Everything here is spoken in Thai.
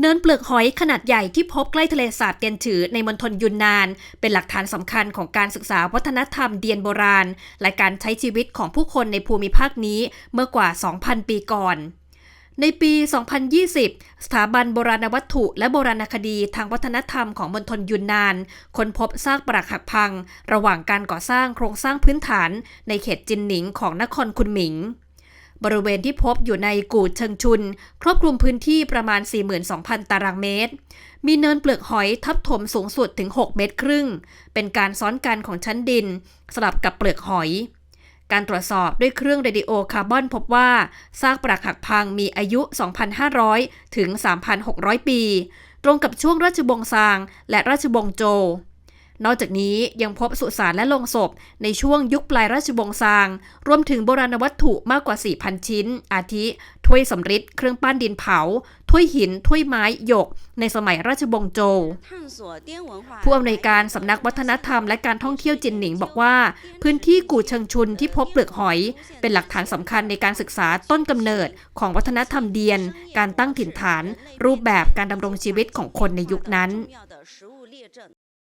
เนินเปลือกหอยขนาดใหญ่ที่พบใกล้ทะเลสาบเตียนฉือในมณฑลยุนนาน เป็นหลักฐานสำคัญของการศึกษาวัฒนธรรมเดียนโบราณ และการใช้ชีวิตของผู้คนในภูมิภาคนี้เมื่อกว่า 2,000 ปีก่อนในปี 2020 สถาบันโบราณวัตถุ และโบราณคดีทางวัฒนธรรมของมณฑลยุนนาน ค้นพบซากปรักหักพัง ระหว่างการก่อสร้างโครงสร้างพื้นฐานในเขตจินหนิงของนครคุนหมิง บริเวณที่พบอยู่ในกูดเชิงชุน ครอบคลุมพื้นที่ประมาณ 42,000 ตารางเมตร มีเนินเปลือกหอยทับถมสูงสุดถึง 6 เมตรครึ่ง เป็นการซ้อนกันของชั้นดิน สลับกับเปลือกหอย การตรวจสอบด้วยเครื่องเรดิโอคาร์บอนพบว่าซากปรักหักพังมีอายุ 2,500 ถึง 3,600 ปี ตรงกับช่วงราชวงศ์ซาง และราชวงศ์โจว นอกจากนี้ยังพบสุสานและโลงศพ ในช่วงยุคปลายราชวงศ์ซาง รวมถึงโบราณวัตถุมากกว่า 4,000 ชิ้น อาทิ ถ้วยสำริดเครื่องปั้นดินเผา ถ้วยหิน ถ้วยไม้หยก ในสมัยราชวงศ์โจวผู้อำนวยการสำนักวัฒนธรรมและการท่องเที่ยวจินหนิงบอกว่า พื้นที่กู่เชิงชุนที่พบเปลือกหอย เป็นหลักฐานสำคัญในการศึกษาต้นกำเนิดของวัฒนธรรมเดียน การตั้งถิ่นฐาน รูปแบบการดำรงชีวิตของคนในยุคนั้น